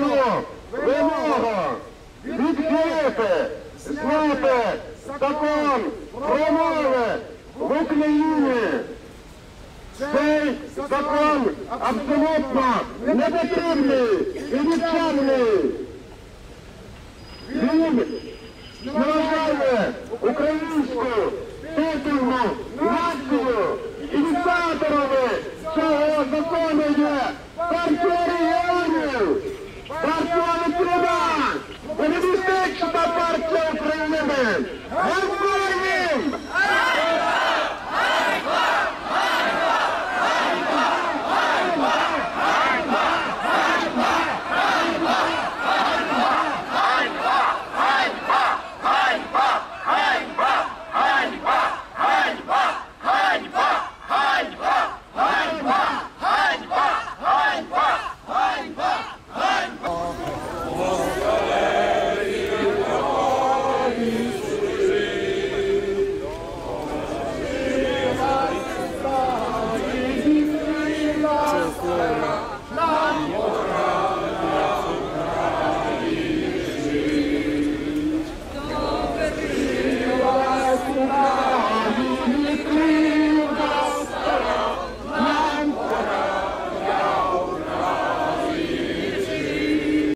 Тому вимога відхилити, зняти закон про мови в Україні. Цей закон абсолютно непотрібний і нікчемний. Він зневажає українську титульну націю. Ініціаторами цього закону time. 네.